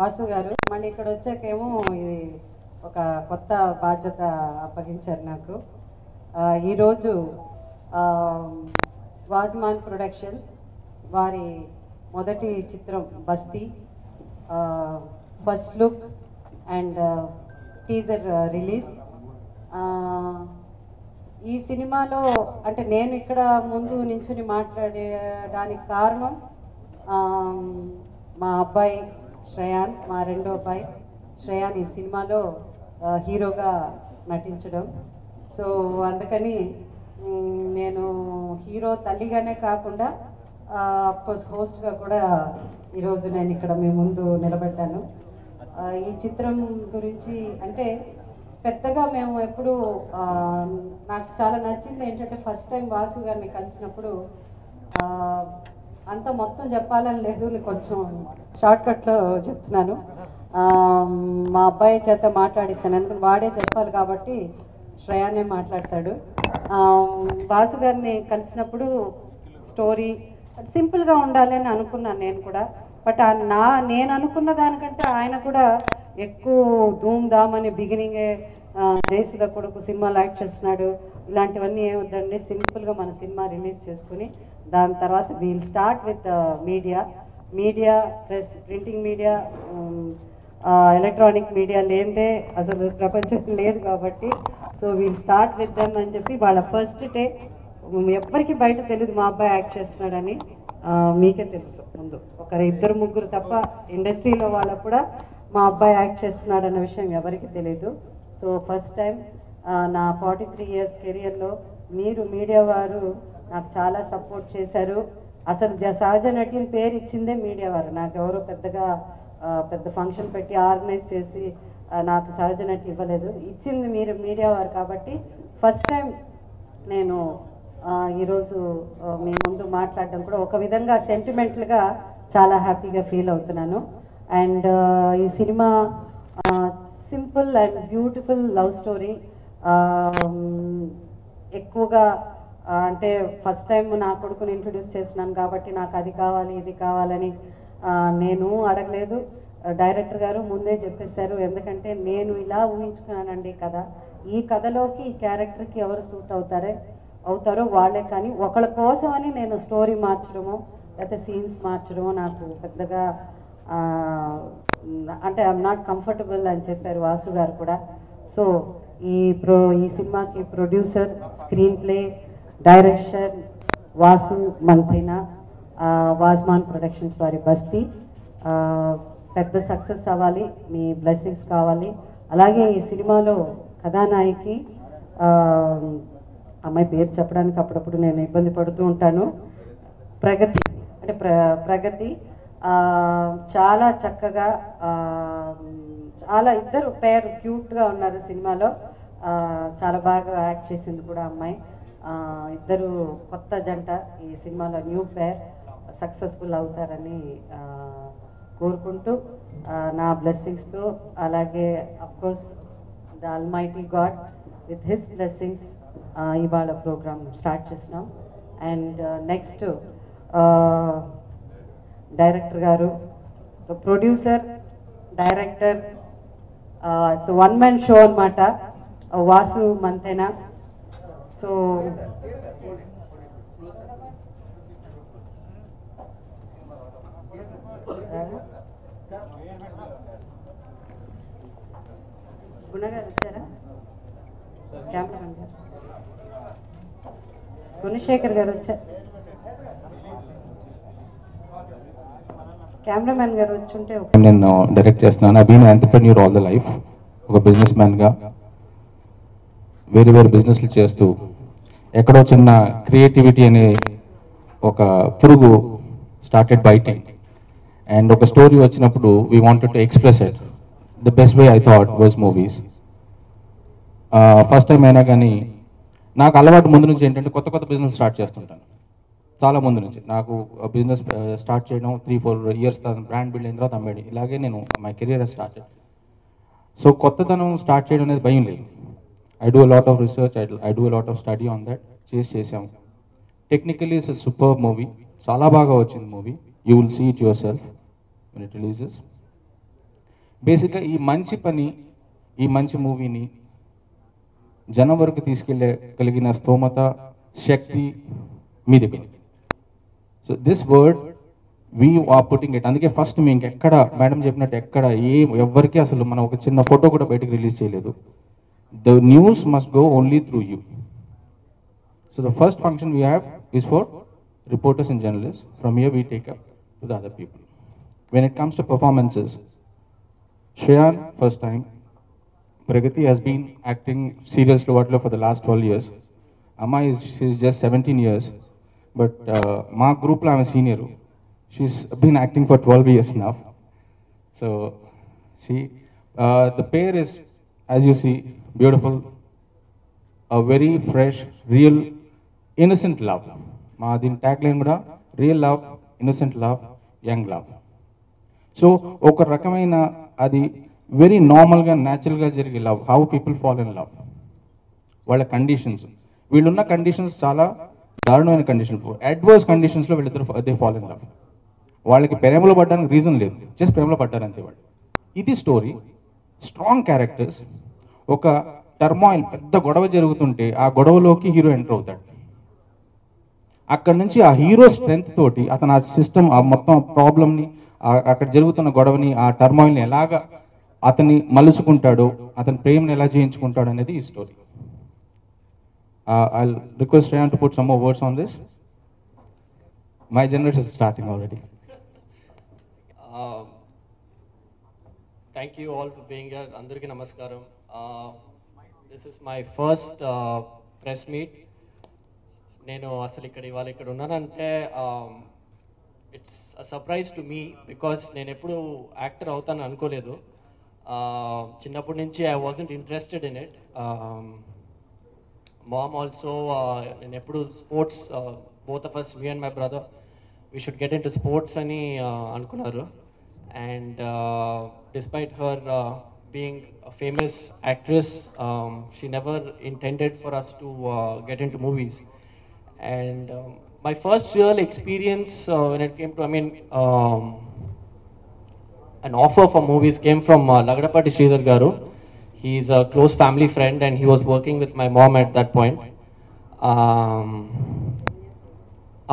వాసు గారు. మళ్ళీ ఇక్కడ వచ్చాకేమో ఇది ఒక కొత్త బాధ్యత అప్పగించారు నాకు. ఈరోజు వాజ్మాన్ ప్రొడక్షన్స్ వారి మొదటి చిత్రం Basti first look and teaser release. ఈ సినిమాలో అంటే నేను ఇక్కడ ముందు నించుని మాట్లాడడానికి కారణం మా అబ్బాయి శ్రేయాన్ మా రెండో అబ్బాయి. శ్రేయాన్ ఈ సినిమాలో హీరోగా నటించడం. సో అందుకని నేను హీరో తల్లిగానే కాకుండా అఫ్కోర్స్ హోస్ట్గా కూడా ఈరోజు నేను ఇక్కడ మీ ముందు నిలబడ్డాను. ఈ చిత్రం గురించి అంటే పెద్దగా మేము ఎప్పుడు నాకు చాలా నచ్చింది ఏంటంటే ఫస్ట్ టైం వాసు గారిని కలిసినప్పుడు అంత మొత్తం చెప్పాలని లేదు నేను కొంచెం షార్ట్కట్లో చెప్తున్నాను. మా అబ్బాయి చేత మాట్లాడిస్తాను ఎందుకంటే వాడే చెప్పాలి కాబట్టి శ్రేయానే మాట్లాడతాడు. వాసు గారిని కలిసినప్పుడు స్టోరీ సింపుల్గా ఉండాలి అని అనుకున్నాను నేను కూడా. బట్ నా నేను అనుకున్న దానికంటే ఆయన కూడా ఎక్కువ ధూమ్ ధామ్ అని బిగినింగే జయసుధ కొడుకు సినిమా లైక్ చేస్తున్నాడు. ఇలాంటివన్నీ ఏమొద్దండి సింపుల్గా మన సినిమా రిలీజ్ చేసుకుని దాని తర్వాత we'll start with media. Media plus printing media electronic media లేనిదే అసలు ప్రపంచం లేదు కాబట్టి so we'll start with them అని చెప్పి వాళ్ళ ఫస్ట్ డే ఎవ్వరికి బయట తెలియదు మా అబ్బాయి యాక్ట్ చేస్తున్నాడని మీకే తెలుసు ముందు. ఒకరు ఇద్దరు ముగ్గురు తప్ప ఇండస్ట్రీలో వాళ్ళకు కూడా మా అబ్బాయి యాక్ట్ చేస్తున్నాడు అన్న విషయం ఎవరికి తెలియదు సో ఫస్ట్ టైం నా ఫార్టీ త్రీ ఇయర్స్ కెరియర్లో మీరు మీడియా వారు నాకు చాలా సపోర్ట్ చేశారు. అసలు జ- సహజ నటిని పేరు ఇచ్చిందే మీడియా వారు. నాకు ఎవరో పెద్దగా పెద్ద ఫంక్షన్ పెట్టి ఆర్గనైజ్ చేసి నాకు సహజ నటి ఇవ్వలేదు. ఇచ్చింది మీరు మీడియా వారు కాబట్టి ఫస్ట్ టైం నేను ఈరోజు మీ ముందు మాట్లాడడం కూడా ఒక విధంగా సెంటిమెంటల్గా చాలా హ్యాపీగా ఫీల్ అవుతున్నాను. అండ్ ఈ cinema simple and beautiful love story ఎక్కువగా అంటే ఫస్ట్ టైం నా కొడుకుని ఇంట్రడ్యూస్ చేసినాను కాబట్టి నాకు అది కావాలి ఇది కావాలని నేను అడగలేదు. డైరెక్టర్ గారు ముందే చెప్పేశారు ఎందుకంటే నేను ఇలా ఊహించుకున్నానండి కథ. ఈ కథలోకి ఈ క్యారెక్టర్కి ఎవరు సూట్ అవుతారే అవుతారో వాళ్ళే కానీ ఒకళ్ళ కోసమని నేను స్టోరీ మార్చడము లేకపోతే సీన్స్ మార్చడమో నాకు పెద్దగా అంటే ఐఎమ్ నాట్ కంఫర్టబుల్ అని చెప్పారు వాసు గారు కూడా. సో ఈ ప్రో ఈ సినిమాకి producer screenplay direction Vasu Manthena వాజ్మాన్ productions వారి బస్తీ. పెద్ద సక్సెస్ అవ్వాలి మీ బ్లెస్సింగ్స్ కావాలి. అలాగే ఈ సినిమాలో కథానాయకి అమ్మాయి పేరు చెప్పడానికి అప్పుడప్పుడు నేను ఇబ్బంది పడుతూ ఉంటాను. ప్రగతి అంటే ప్ర ప్రగతి చాలా చక్కగా చాలా ఇద్దరు పేరు క్యూట్గా ఉన్నారు సినిమాలో. చాలా బాగా యాక్ట్ చేసింది కూడా అమ్మాయి. ఇద్దరు కొత్త జంట ఈ సినిమాలో న్యూ ఫేర్ సక్సెస్ఫుల్ అవుతారని కోరుకుంటూ నా బ్లెస్సింగ్స్తో అలాగే of course the almighty God with his blessings ఇవాళ ప్రోగ్రామ్ స్టార్ట్ చేసినాం అండ్ నెక్స్ట్ డైరెక్టర్ గారు producer director it's one man show అనమాట వాసు మంతేనా? సో గుణగారు వచ్చారా కెమెరామెన్ గారు గుణశేఖర్ గారు వచ్చారు కెమెరామెన్ గారు వచ్చుంటే ఒక- నేను డైరెక్ట్ చేస్తున్నాను. I been entrepreneur all the life ఒక బిజినెస్ మ్యాన్గా వేరే వేరే బిజినెస్లు చేస్తూ ఎక్కడో చిన్న క్రియేటివిటీ అనే ఒక పురుగు స్టార్టెడ్ బైటింగ్ అండ్ ఒక స్టోరీ వచ్చినప్పుడు we wanted to express it the best way I thought was movies first time అయినా కానీ నాకు అలవాటు ముందు నుంచి ఏంటంటే కొత్త కొత్త బిజినెస్ స్టార్ట్ చేస్తుంటాను. చాలా ముందు నుంచి. నాకు బిజినెస్ స్టార్ట్ uh, చేయడం three four years brand build అయిన తర్వాత అమ్మేది ఇలాగే నేను మై కెరియర్ స్టార్ట్ సో కొత్తతనం స్టార్ట్ చేయడం అనేది భయం లేదు. I do lot of research I do lot of study on that చేసి చేసాం టెక్నికలీ ఇట్స్ సూపర్ మూవీ చాలా బాగా వచ్చింది movie you will see it yourself it releases బేసిక్గా ఈ మంచి పని ఈ మంచి మూవీని జనం వరకు తీసుకెళ్ళే కలిగిన స్తోమత శక్తి మీది so this word we are putting it అందుకే ఫస్ట్ మీ ఇంకెక్కడ మేడం చెప్పినట్టు ఎక్కడ ఏ ఎవరికి అసలు మనం ఒక చిన్న ఫోటో కూడా బయటకు రిలీజ్ చేయలేదు. the news must go only through you. So the first function we have is for reporters and journalists. From here we take up to the other people. When it comes to performances, Shreyan first time, Pragati has been acting serious Lovatlo for the last 12 years. Amma is she's just 17 years, but uh, Ma Grupla I'm a senior. She's been acting for 12 years now. So she, uh, the pair is as you see, beautiful, a very fresh, real, innocent love. మా దీని tag line కూడా real love innocent love young love so ఒక రకమైన అది very నార్మల్గా న్యాచురల్గా జరిగే love how people fall in love వాళ్ళ కండిషన్స్ వీళ్ళున్న కండిషన్స్ చాలా దారుణమైన కండిషన్స్ అడ్వర్స్ కండిషన్స్లో వీళ్ళిద్దరు దే ఫాల్ ఇన్ లవ్ వాళ్ళకి ప్రేమలో పడడానికి రీజన్ లేదు. జస్ట్ ప్రేమలో పడ్డారంతే వాళ్ళు. ఇది స్టోరీ స్ట్రాంగ్ క్యారెక్టర్స్ ఒక టర్మాయిల్ పెద్ద గొడవ జరుగుతుంటే ఆ గొడవలోకి హీరో ఎంటర్ అవుతాడు. అక్కడ నుంచి ఆ హీరో స్ట్రెంగ్త్ తోటి అతను ఆ సిస్టమ్ ఆ మొత్తం ప్రాబ్లమ్ని అక్కడ జరుగుతున్న గొడవని ఆ టర్మాయిల్ని ఎలాగా అతన్ని మలుచుకుంటాడో అతని ప్రేమను ఎలా జయించుకుంటాడు అనేది ఈ story I request to put some words on this my generation starting already thank you all for being అందరికీ నమస్కారం. This is my first press meet నేను అసలు ఇక్కడ ఇవాళ ఇక్కడ ఉన్నానంటే it's surprise to me because నేను ఎప్పుడు యాక్టర్ అవుతాను అనుకోలేదు. చిన్నప్పటి నుంచి I wasn't interested in it mom also నేను ఎప్పుడు sports both of us me and my brother we should get into sports అని అనుకున్నారు. uh, అనుకున్నారు and despite her being famous actress she never intended for us to get into movies and um, my first real experience uh, when it came to, I mean, um, an offer for movies came from uh, Lagadapati Sridhar Garu. He's a close family friend and he was working with my mom at that point. Um,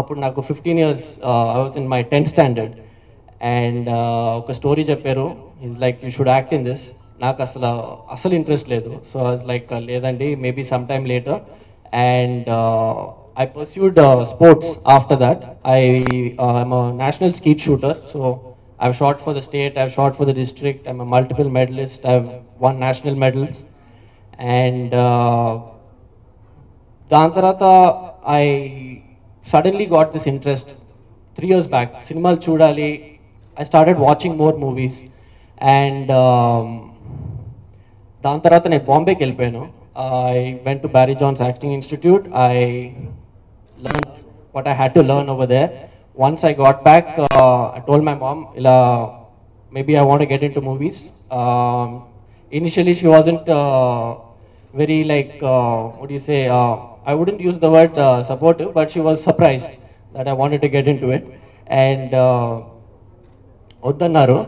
అప్పుడు నాకు fifteen years I was in my tenth standard And ఒక story చెప్పారు. Is like you should act in this నాకు అసలు అసలు interest లేదు. So like లేదండి maybe some time later and I pursued sports after that I I'm national skeet shooter so I I've for the state I I've for the district I'm multiple medalist I won national medals and దాని తర్వాత I suddenly got this interest three years back సినిమాలు చూడాలి I started watching more movies and దాని తర్వాత నేను బాంబేకి వెళ్ళిపోయాను I went to Barry John's acting institute I learn what I had to learn over there once I got back I told my mom ఇలా maybe I want to get into movies. Um, initially, she wasn't uh, very like uh, what do you say? Uh, I wouldn't use the word uh, supportive, but she was surprised that I wanted to get into it. And uh, వద్దన్నారు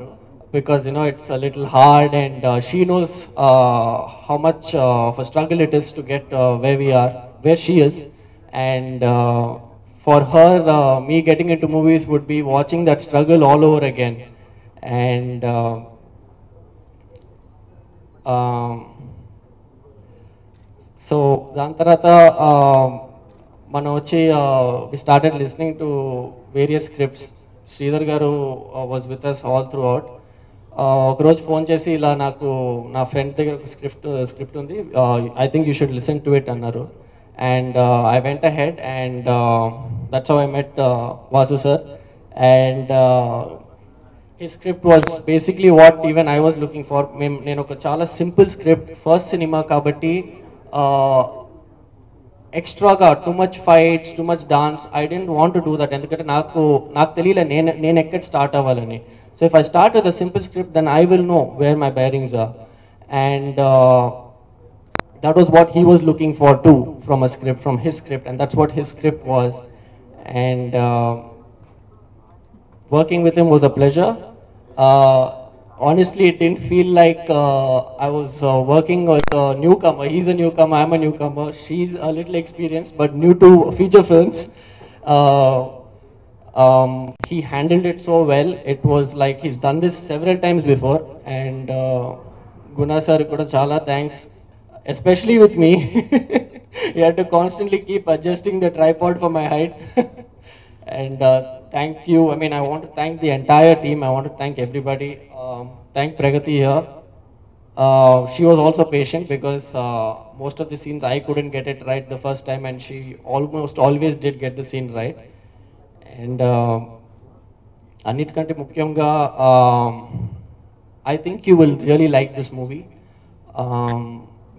because you know it's a little hard, and uh, she knows uh, how much uh, of a struggle it is to get uh, where we are, where she is, and. Uh, for her, uh, me getting into movies would be watching that struggle all over again. And uh, um, so దాని తర్వాత మనం వచ్చి we started listening to various scripts Sridhar garu was with us all throughout ఒకరోజు phone చేసి ఇలా నాకు నా friend దగ్గర ఒక స్క్రిప్ట్ uh, స్క్రిప్ట్ ఉంది. I think you should listen to it అన్నారు. And I went ahead and that's I met Vasu sir and his script was basically what even I was looking for మేము నేను ఒక చాలా simple script first cinema కాబట్టి uh, ఎక్స్ట్రాగా too much fights too much dance I didn't want to do that ఎందుకంటే నాకు నాకు తెలియలే నేను నేను ఎక్కడ స్టార్ట్ అవ్వాలని so if I start with simple script then I will know where my bearings are and that was what he was looking for too from a script, from his script, and that's what his script was. And uh, working with him was a pleasure. Uh, honestly, it didn't feel like uh, I was uh, working with a newcomer. He's a newcomer, I'm a newcomer. She's a little experienced, but new to feature films. Uh, um, he handled it so well. It was like he's done this several times before, and uh, Guna sir kuda chala thanks, especially with me. he had to constantly keep adjusting the tripod for my height. and uh, thank you. I mean, I want to thank the entire team. I want to thank everybody. Um, thank Pragati here. Uh, she was also patient because uh, most of the scenes I couldn't get it right the first time, and she almost always did get the scene right. And అన్నిటికంటే ముఖ్యంగా I think you will really like this movie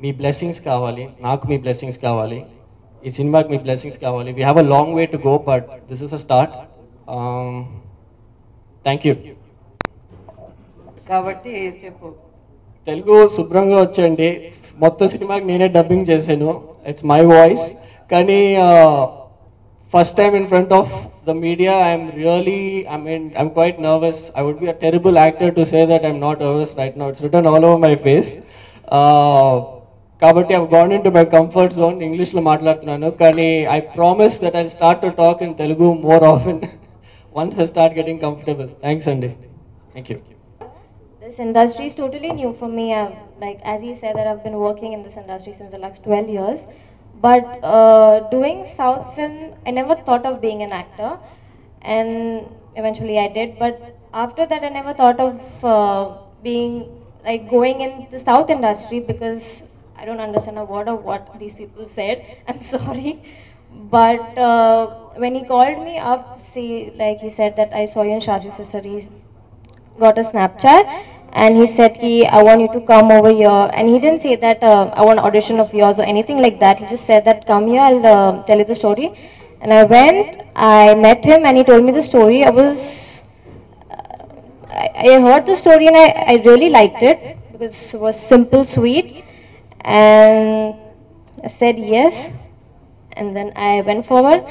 me blessings కావాలి నాకు మీ blessings కావాలి ఈ సినిమాకి మీ blessings కావాలి we have a long way to go but this is a start Thank you కాబట్టి చెప్పు. తెలుగు శుభ్రంగా వచ్చండి మొత్తం సినిమాకి నేనే డబ్బింగ్ చేశాను. ఇట్స్ మై వాయిస్ కానీ first time in front of the media I'm really I mean I'm quite nervous I would be a terrible actor to say that I'm not nervous right now it's written all over my face కాబట్టి I gone into my comfort zone ఇంగ్లీష్లో మాట్లాడుతున్నాను. కానీ I promise that I start to talk in Telugu more often once I start getting comfortable. Thanks, Andy. Thank you. This industry is totally new for me. I'm, like as you said, that I've been working in this industry since the last 12 years. But uh, doing South film, I never thought of being an actor, and eventually I did. But after that, I never thought of uh, being like going in the South industry because I don't understand a word of what these people said. I'm sorry but uh, when he called me up, see, like he said that I saw you in Shaji he got a Snapchat and he said, he, I want you to come over here. And he didn't say that uh, I want audition of yours or anything like that. He just said that come here, I'll uh, tell you the story. And I went, I met him and he told me the story. I was, I, I heard the story and I, I really liked it because it was simple, sweet. And I said yes. And then I went forward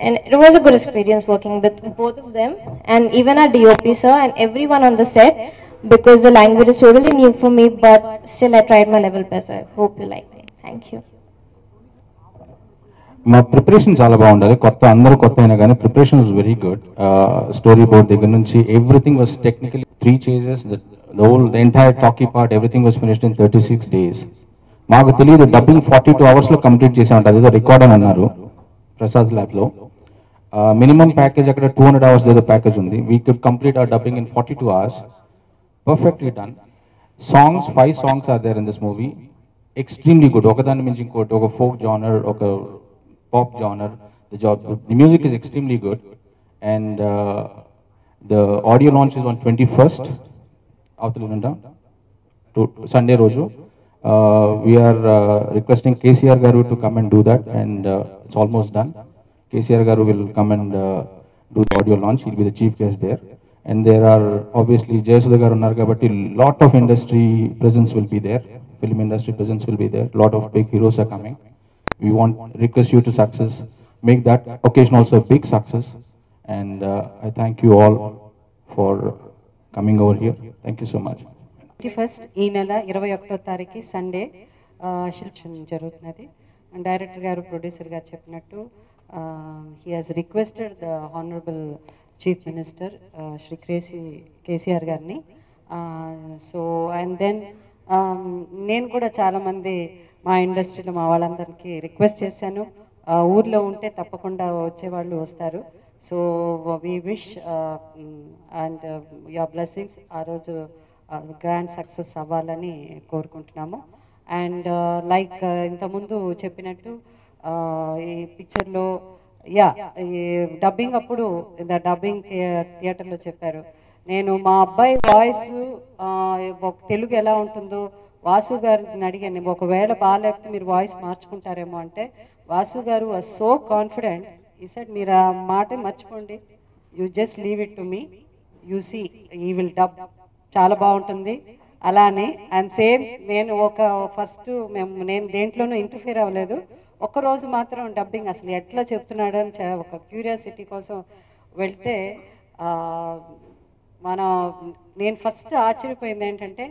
and it was a good experience working with both of them and even our DOP sir and everyone on the set because the language is totally new for me but still I tried my level best. I hope you like me. Thank you. మా preparation చాలా బాగుండాలి కొత్త అందరూ కొత్త అయినా కానీ preparation was very good story board దగ్గర నుంచి everything was technically three chases the whole the entire talkie part everything was finished in thirty six days మాకు తెలియదు డబ్బింగ్ ఫార్టీ టూ అవర్స్లో కంప్లీట్ చేసామంట అదేదో రికార్డ్ అని అన్నారు ప్రసాద్ ల్యాబ్లో మినిమం ప్యాకేజ్ అక్కడ టూ హండ్రెడ్ అవర్స్ ఏదో ప్యాకేజ్ ఉంది. We could complete our dubbing in forty two hours perfectly done songs five songs are there in this movie extremely good ఒకదాని మించి ఇంకోటి ఒక ఫోక్ జానర్ ఒక pop genre the job the music is extremely good and the audio launch is on twenty first అవతల Sunday రోజు. Uh, we are uh, requesting KCR Garu to come and do that and uh, it's almost done. KCR Garu will come and do the audio launch. He'll be the chief guest there. And there are obviously Jayasudha Garu but a lot of industry presence will be there. Film industry presence will be there. A lot of big heroes are coming. We want request you to success. Make that occasion also a big success. And uh, I thank you all for coming over here. Thank you so much. Twenty first ఈ నెల ఇరవై ఒకటో తారీఖు Sunday శిల్పం జరుగుతున్నది. Director గారు producer గారు చెప్పినట్టు he has requested the honourable chief minister Shri KC KCR గారిని. సో అండ్ దెన్ నేను కూడా చాలామంది మా ఇండస్ట్రీలో మా వాళ్ళందరికీ రిక్వెస్ట్ చేశాను. ఊర్లో ఉంటే తప్పకుండా వచ్చేవాళ్ళు వస్తారు. So we wish and your blessings ఆ రోజు గ్రాండ్ సక్సెస్ అవ్వాలని కోరుకుంటున్నాము. అండ్ లైక్ uh, uh, ఇంతకుముందు చెప్పినట్టు ఈ పిక్చర్లో యా ఈ డబ్బింగ్ అప్పుడు డబ్బింగ్ థియేటర్లో చెప్పారు. నేను మా అబ్బాయి వాయిస్ తెలుగు ఎలా ఉంటుందో వాసు గారిని అడిగాను. ఒకవేళ బాగాలేకపోతే మీరు వాయిస్ మార్చుకుంటారేమో అంటే Vasu garu was so confident ఈ సైడ్ మీరు ఆ మాట మర్చిపోండి. You just leave it to me you see he will dub చాలా బాగుంటుంది. అలానే అండ్ సేమ్ నేను ఒక ఫస్ట్ మేము నేను దేంట్లోనూ ఇంటర్ఫియర్ అవ్వలేదు. ఒకరోజు మాత్రం డబ్బింగ్ అసలు ఎట్లా చెప్తున్నాడు అని ఒక క్యూరియాసిటీ కోసం వెళ్తే మన నేను ఫస్ట్ ఆశ్చర్యపోయింది ఏంటంటే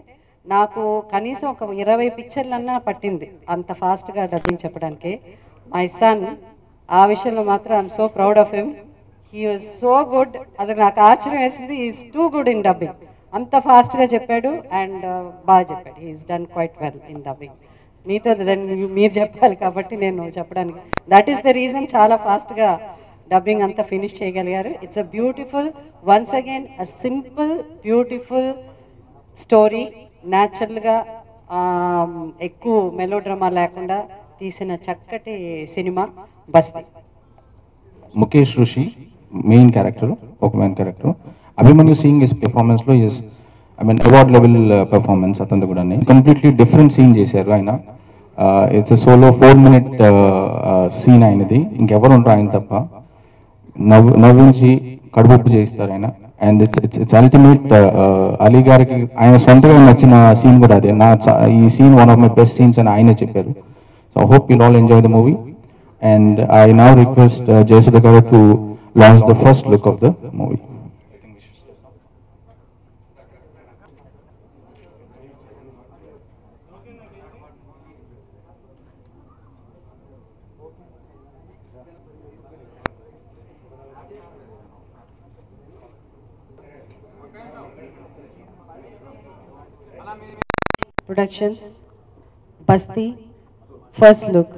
నాకు కనీసం ఒక ఇరవై పిక్చర్లన్నా పట్టింది అంత ఫాస్ట్గా డబ్బింగ్ చెప్పడానికి. మై సన్ ఆ విషయంలో మాత్రం I'm so proud of him he was so good అది నాకు ఆశ్చర్యం వేసింది. Is too good in dubbing అంత ఫాస్ట్గా చెప్పాడు అండ్ uh, బాగా చెప్పాడు. He's done quite well in dubbing మీతో మీరు చెప్పాలి కాబట్టి నేను చెప్పడానికి. దట్ ఈస్ ద రీజన్ చాలా ఫాస్ట్గా డబ్బింగ్ అంతా ఫినిష్ చేయగలిగారు. It's a beautiful once again a simple beautiful story న్యాచురల్గా ఎక్కువ మెలో డ్రామా లేకుండా తీసిన చక్కటి cinema. Basti. Mukesh Rishi main character ఒక main character Abhimanyu seeing is పెర్ఫార్మెన్స్లో is I mean award level performance అతను కూడా కంప్లీట్లీ డిఫరెంట్ సీన్ చేశారు ఆయన. It's solo four minute scene ఆయనది. ఇంకెవరు ఉంటారు ఆయన తప్ప. నవ్వు నవ్వించి కడుపుప్పు చేయిస్తారు ఆయన. And it's it's ultimate Ali గారికి ఆయన సొంతగా నచ్చిన సీన్ కూడా అదే. నా ఈ scene one of my best scenes అని ఆయనే చెప్పారు. So hope you all enjoy the movie and I now request Jayasudha garu to launch the first look of the movie Productions, Basti, first look.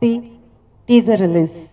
The teaser release.